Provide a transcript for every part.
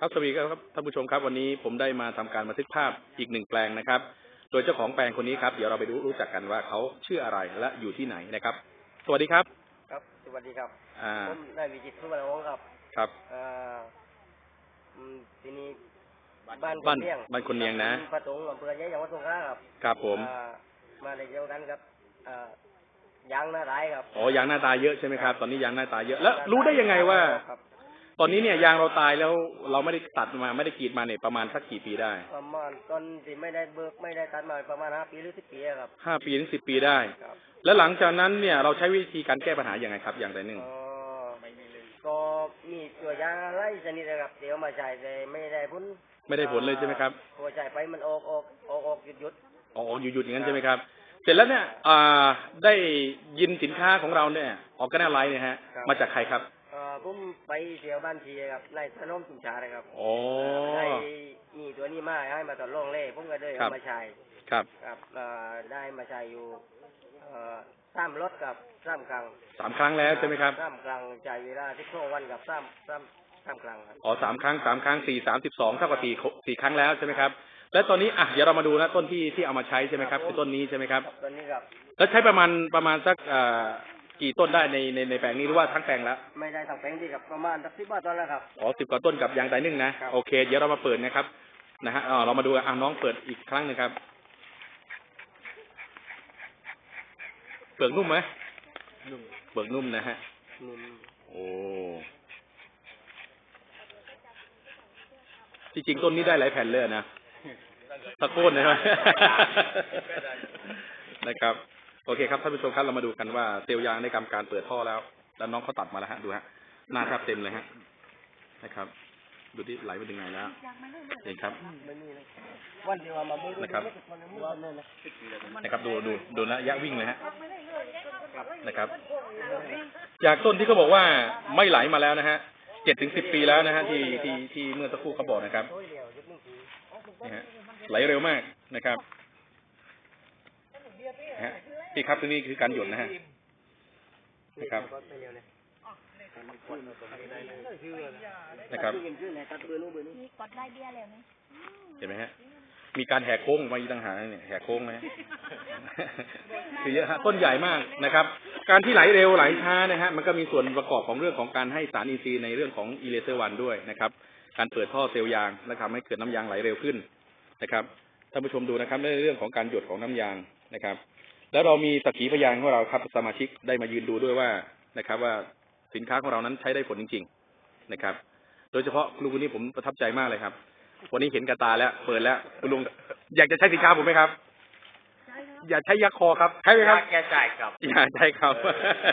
ครับสวัสดีครับท่านผู้ชมครับวันนี้ผมได้มาทำการบันทึกภาพอีกหนึ่งแปลงนะครับ โดยเจ้าของแปลงคนนี้ครับเดี๋ยวเราไปรู้รู้จักกันว่าเขาชื่ออะไรและอยู่ที่ไหนนะครับ สวัสดีครับ ครับ สวัสดีครับอ่าผมนายวิจิตรสุวรรณวงศ์ครับครับเอ่ออืมทีนี้บ้านบ้านบ้านเนียงบ้านคนเนียงนะประตงอำเภอใหญ่จังหวัดสงขลาครับครับผมเอ่อมาในเดียวกันครับเอ่อยางหน้าร้ายครับอ๋อยางหน้าตาเยอะใช่ไหมครับ ตอนนี้ยางหน้าตาเยอะแล้วรู้ได้ยังไงว่าครับ ตอนนี้เนี่ยยางเราตายแล้วเราไม่ได้ตัดมาไม่ได้กรีดมาเนี่ยประมาณสักกี่ปีได้ประมาณตอนที่ไม่ได้เบิกไม่ได้ตัดมาประมาณห้าปีหรือสิบปีอะครับห้าปีถึงสิบปีได้ ครับ แล้วหลังจากนั้นเนี่ยเราใช้วิธีการแก้ปัญหาอย่างไงครับ อย่างไรหนึ่งเอ่อก็มีตัวยางอะไรชนิดนะครับเดี๋ยวมาใช้แต่ไม่ได้ผลไม่ได้ผลเลยใช่ไหมครับ พอใช้ไปมันออกออกออกออกหยุดหยุด อ๋อหยุดๆอย่างนั้นใช่ไหมครับ เสร็จแล้วเนี่ยอ่าได้ยินสินค้าของเราเนี่ยออกกันอะไรเนี่ยฮะมาจากใครครับเอ่อผมไปเที่ยวบ้านชีครับในถนนสุนชาเลยครับอ๋อได้มีตัวนี้มาให้มาตอนลองเล่ผมก็เลยครัเอาบมาใช้ครับ ครับเอ่อได้มาใช้อยู่เอ่อสามรถกับสามครั้งสามครั้งแล้วใช่ไหมครับสามครั้งใช้เวลาที่ช่วงวันกับสามสามสามครั้งครับอ๋อสามครั้งสามครั้งสี่สามสิบสองเท่ากับสี่สี่ครั้งแล้วใช่ไหมครับ แล้วตอนนี้อะเดี๋ยวเรามาดูนะต้นที่ที่เอามาใช้ใช่ไหมครับคือต้นนี้ใช่ไหมครับตอนนี้ครับแล้วใช้ประมาณประมาณสักเอ่อ กี่ต้นได้ในในในแปลงนี้หรือว่าทั้งแปลงแล้วไม่ได้ทำแปลงที่ครับประมาณสักสิบบาทตอนแล้วครับอ๋อสิบกว่าต้นกับยางไดนึ่งนะครับโอเค เดี๋ยวเรามาเปิดนะครับนะฮะอ๋อเรามาดูอะน้องเปิดอีกครั้งหนึงครับเปลือกนุ่มไหมนุ่มเปลือกนุ่มนะฮะนุ่มโอ้ที่จริงต้นนี้ได้หลายแผ่นเลยนะตะโกนนะครับนะครับ โอเคครับท่านผู้ชมครับเรามาดูกันว่าเซลล์ยางได้ทำการเปิดท่อแล้ว แล้วน้องเขาตัดมาแล้วฮะดูฮะหน้าแทบเต็มเลยฮะนะครับ ดูที่ไหลไปถึงไหนแล้วเห็นครับวันที่ว่ามาเบิกนะครับวันนี้วันนี้นะนะครับดูดูดูระยะวิ่งเลยฮะนะครับจากต้นที่เขาบอกว่าไม่ไหลมาแล้วนะฮะเจ็ดถึงสิบปีแล้วนะฮะที่ที่ที่เมื่อสักครู่เขาบอกนะครับโอ้ยเดียวยุบหนึ่งทีนี่ฮะไหลเร็วมากนะครับฮะ ที่ครับตรงนี้คือการหยดนะฮะนะครับไม่เร็วเลยนะครับชื่อไหนตัดเบอร์นู้นเบอร์นี้มีกดไล่เบี้ยเลยไหมเห็นไหมฮะมีการแหกโค้งมาอีกต่างหากเนี่ยแหกโค้งนะฮะคือเยอะฮะต้นใหญ่มากนะครับ การที่ไหลเร็วไหลช้านะฮะมันก็มีส่วนประกอบของเรื่องของการให้สารอินทรีย์ในเรื่องของอีเลเซอร์วันด้วยนะครับ การเปิดท่อเซลล์ยางและทำให้เกิดน้ำยางไหลเร็วขึ้นนะครับท่านผู้ชมดูนะครับในเรื่องของการหยดของน้ำยางนะครับ แล้วเรามีสักขีพยานของเราครับ สมาชิกได้มายืนดูด้วยว่านะครับ ว่าสินค้าของเรานั้นใช้ได้ผลจริง ๆนะครับ โดยเฉพาะคุณลุงคนนี้ผมประทับใจมากเลยครับ วันนี้เห็นกระตาแล้วเปิดแล้วคุณลุงอยากจะใช้สินค้าผมไหมครับอย่าใช้ยักษ์คอครับใช่ไหมครับแกจ่ายครับอย่าใช่ครับ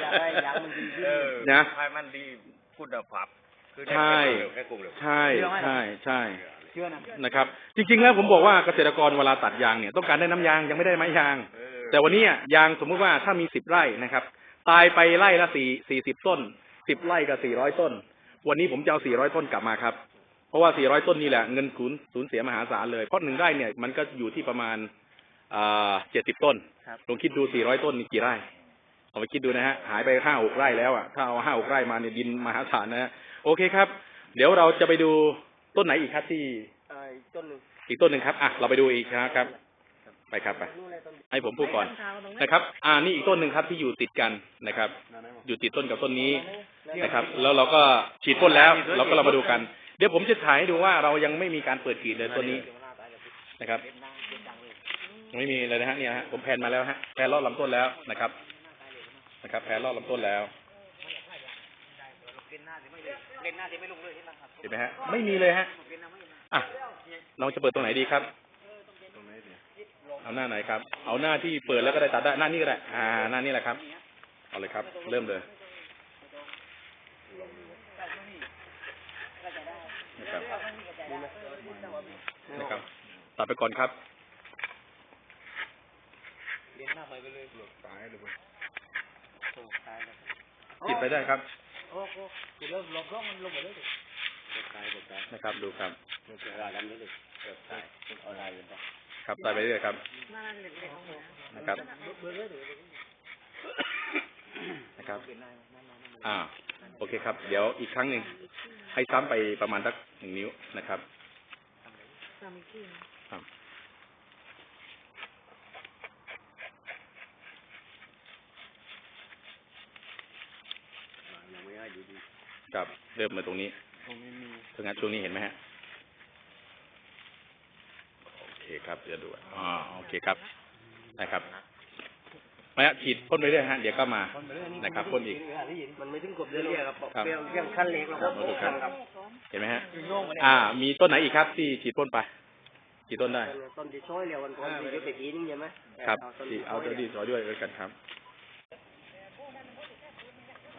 อยากได้ยางมันดีขึ้นเออนะให้มันดีคุณภาพคือใช่แค่กลุ่มเร็วใช่ใช่ใช่เชื่อนะนะครับ จริง ๆ แล้วผมบอกว่าเกษตรกรเวลาตัดยางเนี่ย ต้องการได้น้ำยางยังไม่ได้ไม้ยางเออ แต่วันนี้อะยางสมมุติว่าถ้ามีสิบไร่นะครับ ตายไปไร่ละสี่สี่สิบต้นสิบไร่กับสี่ร้อยต้น วันนี้ผมจะเอาสี่ร้อยต้นกลับมาครับ เพราะว่าสี่ร้อยต้นนี่แหละเงินสูญสูญเสียมหาศาลเลย เพราะหนึ่งไร่เนี่ยมันก็อยู่ที่ประมาณอ่าเจ็ดสิบต้นครับลองคิดดูสี่ร้อยต้นนี่กี่ไร่ เอาไปคิดดูนะฮะ หายไปห้าหกไร่แล้วอะ ถ้าเอาห้าหกไร่มาเนี่ยดินมหาศาลนะฮะ โอเคครับ เดี๋ยวเราจะไปดูต้นไหนอีกครับที่เอ่ออีกต้นหนึ่งอีกต้นหนึ่งครับ อะ เราไปดูอีกนะครับ ไปครับไปนู่นเลยต้นให้ผมพูดก่อนนะครับ อ่านี่อีกต้นหนึ่งครับที่อยู่ติดกันนะครับ อยู่ติดต้นกับต้นนี้นะครับ แล้วเราก็ฉีดพ่นแล้ว เราก็เรามาดูกัน เดี๋ยวผมจะถ่ายให้ดูว่าเรายังไม่มีการเปิดกรีดเลยต้นนี้นะครับ ไม่มีเลยนะฮะเนี่ยฮะผมแพนมาแล้วฮะแพนรอบลำต้นแล้วนะครับ นะครับ แพนรอบลำต้นแล้วเล่นหน้าที่ไม่ลงเลยใช่ไหมครับเห็นไหมฮะไม่มีเลยฮะอะน้องจะเปิดตรงไหนดีครับ เอาหน้าไหนครับ เอาหน้าที่เปิดแล้วก็ได้ตัดได้หน้านี้ก็ได้ อ่า หน้านี้แหละครับ เอาเลยครับ เริ่มเลยนะครับนะครับ ตัดไปก่อนครับเล่นหน้าไปไปเลยหลบตายเลยโอ้ตายแล้วปิดไปได้ครับโอ้โหคือเริ่มหลบร้องมันลงหมดเลยหลบตายหลบตายนะครับ ดูครับหลบตายอะไรนี่เลยหลบตายเป็นอะไรกันปะ ครับตัดไปเรื่อยครับนะครับเบอร์เลยนะครับ อ่า โอเคครับ เดี๋ยวอีกครั้งหนึ่งให้ซ้ำไปประมาณสักหนึ่งนิ้วนะครับครับยังไม่ให้ดีดีครับเริ่มมาตรงนี้ถึงงั้นช่วงนี้เห็นไหมฮะ โอ เคครับเดี๋ยวดูอ่าโอเคครับนะครับไม่ฮะฉีดพ่นไปเรื่อยฮะเดี๋ยวก็มานะครับพ่นอีกมันไม่ถึงกบเดือนเรียครับครับเปรี้ยวเรื่องขั้นเล็กแล้วครัก็บมาดูครับครับ เห็นไหมฮะอ่า มีต้นไหนอีกครับ ที่ฉีดพ่นไปกี่ต้นได้ต้นที่ช่วยเรียววันก่อนที่ยุบไปปีนึงใช่ไหมครับต้นที่ที่เอาตัวดีสอยด้วยด้วยกันครับ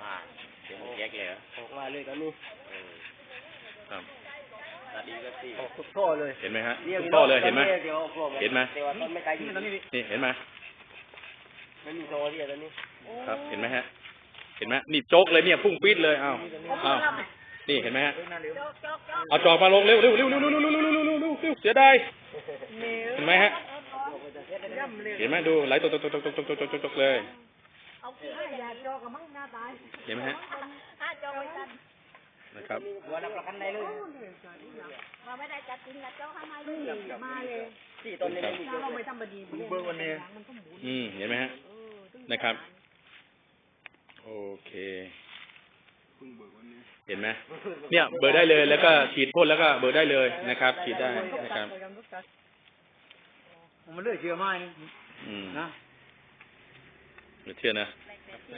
อ่าเดี๋ยวผมแยกเลยเหรอออกมาเลยตอนนี้ครับต อนนี้ก็สี่ออกทุกท่อเลยเห็นไหมฮะรีกทุกต้นเลยเห็นไหมดี๋ยวออกพวกเห็นไหมแต่ว่าต้นไม่ไกลอยู่ตอนนี้นี่เห็นไหมไม่มีโซ่ที่ตอนนี้ครับเห็นไหมฮะ เห็นไหมนี่โจ๊กเลยเนี่ยพุ่งปี๊ดเลยอ้าวอ้าวนี่เห็นไหมฮะเอาจอบมาลงเร็วเร็วเร็วเร็วเร็วเร็วเร็วเร็วเร็วเร็วเร็วเร็วเสียดายเห็นไหมฮะเห็นไหมดูไหลตกตกตกตกตกตกตกตกตกเลยเอาขี้ให้ยาจอกับมั่งหน้าตายเห็นไหมฮะถ้าจอไม่ทั นนะครับวันละประกันได้เลยมาไม่ได้จัดจริงกับจอข้างในเลยมาเลยที่ต้นนี้ไม่มีถ้าเราไม่ทำบดีเบิกวันนี้มันต้องหมุนอืมเห็นไหมฮะนะครับ โอเคเห็นไหมเนี่ย เบอร์ได้เลยแล้วก็ฉีดพ่นแล้วก็เบอร์ได้เลยนะครับ ฉีดได้นะครับมันเลือกเชื่อไม้นี่อืมนะไม่เชื่อนะ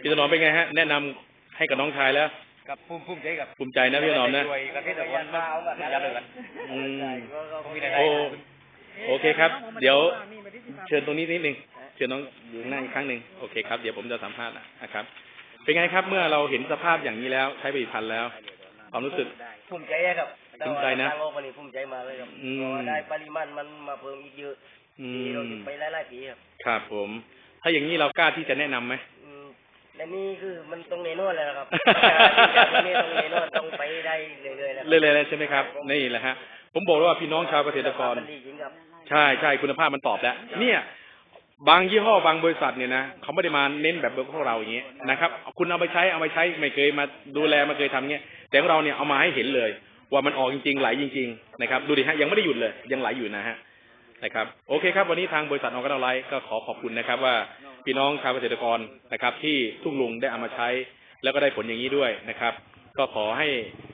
พี่ถนอมเป็นไงฮะ แนะนำให้กับน้องชายแล้ว กับภูมิภูมิใจกับภูมิใจนะพี่ถนอมนะด้วยกับที่ตะวันมาเอาแบบยันเลยกันอืมผมมีรายได้โอโอเคครับ เดี๋ยวเชิญตรงนี้นิดนึงเชิญน้องอยู่ข้างหน้าอีกครั้งหนึ่งโอเคครับเดี๋ยวผมจะสัมภาษณ์นะครับ เป็นไงครับ เมื่อเราเห็นสภาพอย่างนี้แล้วใช้ผลิตภัณฑ์แล้ว ความรู้สึกภูมิใจครับภูมิใจนะทางโลกวันนี้ภูมิใจมากเลยครับอืมเพราะว่าได้ปริมาณมันมาเพิ่มอีกเยอะอืที่เราหยุมดไปหลายๆปีครับครับผม ถ้าอย่างนี้เรากล้าที่จะแนะนำไหมอืม และนี่คือมันตรงเนโน่เลยนะครับตรงนี้ตรงเนโน่ต้องไปได้เรื่อยๆนะครัเรื่อยๆใช่ไหมครับ นี่แหละฮะ ผมบอกแล้วว่าพี่น้องชาวเกษตรกรมันดีจริงครับใช่ใช่คุณภาพมันตอบแล้ว เนี่ย บางยี่ห้อบางบริษัทเนี่ยนะเขาไม่ได้มาเน้นแบบพวกเราอย่างเงี้ยนะครับ คุณเอาไปใช้เอาไปใช้ไม่เคยมาดูแลไม่เคยทำเงี้ย แต่ของเราเนี่ยเอามาให้เห็นเลย ว่ามันออกจริงๆไหลจริง ๆ นะครับ ดูดิฮะยังไม่ได้หยุดเลย ยังไหลอยู่นะฮะนะครับ โอเคครับ วันนี้ทางบริษัทออกกันไลท์ก็ขอขอบคุณนะครับว่า พี่น้องชาวเกษตรกรนะครับ ที่ทุ่งลุงได้เอามาใช้ แล้วก็ได้ผลอย่างนี้ด้วยนะครับ ก็ขอให้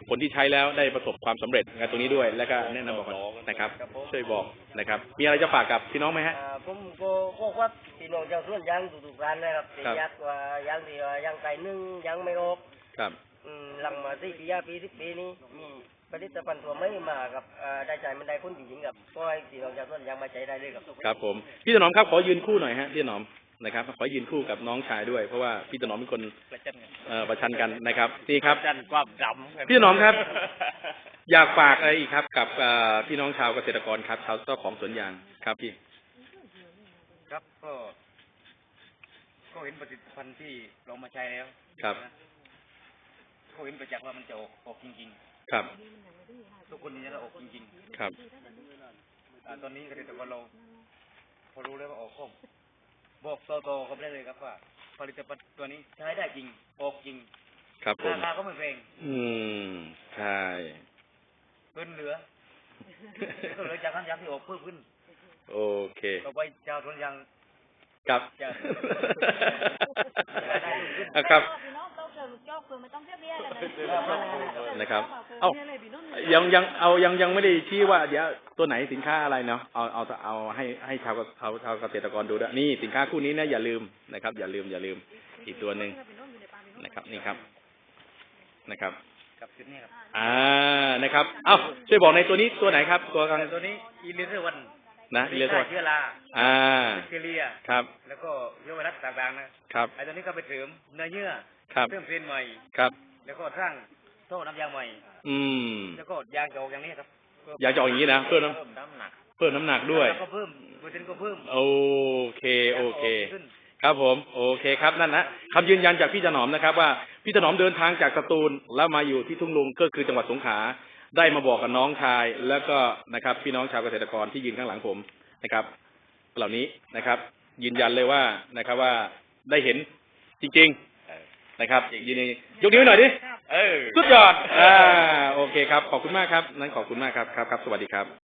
คนที่ใช้แล้วได้ประสบความสำเร็จในตรงนี้ด้วย แล้วก็แนะนำบอกกันนะครับ ช่วยบอกนะครับ มีอะไรจะฝากกับพี่น้องไหมฮะอ่าผมก็ก็ว่าพี่น้องเจ้าส่วนยางทุกๆร้านนะครับที่ครับยักษ์ว่ายางที่ว่ายางไก่นึ่งยางไม่ออกครับอืมหลังมาสี่ปีห้าปีสิบปีนี้มีผลิตภัณฑ์ตัวไม่มากับอ่าได้ใจมันได้คนจริงๆครับก็ให้พี่น้องเจ้าส่วนยางมาใช้ได้เลยครับ ครับผม พี่ถนอมครับขอยืนคู่หน่อยฮะพี่ถนอม นะครับ ขอยืนคู่กับน้องชายด้วย เพราะว่าพี่ถนอมเป็นคนประจันกันเอ่อประชันกันนะครับนี่ครับประจันความดำกันพี่ถนอมครับ อยากฝากอะไรอีกครับ กับเอ่อพี่น้องชาวเกษตรกรครับ ชาวเจ้าของสวนยางครับพี่ ครับก็ก็เห็นผลิตภัณฑ์ที่เรามาใช้แล้วครับนะก็เห็นประจักษ์ว่ามันจะออกออกจริงครับๆทุกคนนี่จะออกจริงครับๆอ่าตอนนี้เกษตรกรเราพอรู้แล้วว่าออกข้อ บอกต่อๆเขาได้เลยครับว่า ผลิตภัณฑ์ตัวนี้ใช้ได้จริงออกจริง ครับผมราคาก็ไม่แพงอืมใช่เพิ่นเหลือก็เหลือจากนั้นยางที่ออกเพิ่มขึ้น โอเคต่อไปชาวสวนยางครับจะอะครับพี่ น้องต้องเจอลูกจอกคือไม่ต้องเสียเบี้ยกันนะครับ เอ้ายังยังเอายังยังไม่ได้ชี้ว่าเดี๋ยวตัวไหนสินค้าอะไรเนาะเอาเอาเอาให้ให้ชาวชาวชาวเกษตรกรดูด้วยนี่สินค้าคู่นี้นะอย่าลืมนะครับ อย่าลืมอย่าลืมอีกตัวหนึ่งนะครับ นี่ครับนะครับกับจุดนี้ครับอ่านะครับ เอ้าช่วยบอกในตัวนี้ตัวไหนครับ ตัวกลางแต่ตัวนี้อีลิเซอร์วันนะอิเลสฆ่าเชื้อราอ่าแบคทีเรียครับ แล้วก็เชื้อไวรัสต่างๆนะครับไอ้ตัวนี้ก็ไปเสริมเนื้อเยื่อ ครับเพิ่มเซลล์ใหม่ครับ แล้วก็สร้างโซ่น้ำยางใหม่ อืม แล้วก็ยางจะออกอย่างนี้ครับอยากจะออกอย่างนี้นะเพิ่มน้เพิ่มน้ำหนักำเพิ่มน้ำหนักด้วยแล้วก็เพิ่มเปอร์เซ็นต์ก็เพิ่มโอเค โอเคยางก็กขึ้นครับผม โอเคครับนั่นนะคำยืนยันจากพี่ถนอมนะครับ ว่าพี่ถนอมเดินทางจากสตูลแล้วมาอยู่ที่ทุ่งลุงก็คือจังหวัดสงขลาได้มาบอกกับน้องชาย แล้วก็นะครับ พี่น้องชาวเกษตรกรที่ยืนข้างหลังผมนะครับ เหล่านี้นะครับ ยืนยันเลยว่านะครับว่าได้เห็นจริง ๆ นะครับยืนยกนิ้วหน่อยดิเออสุดยอดอ่าโอเคครับ ขอบคุณมากครับ นั้นขอบคุณมากครับครับครับ สวัสดีครับ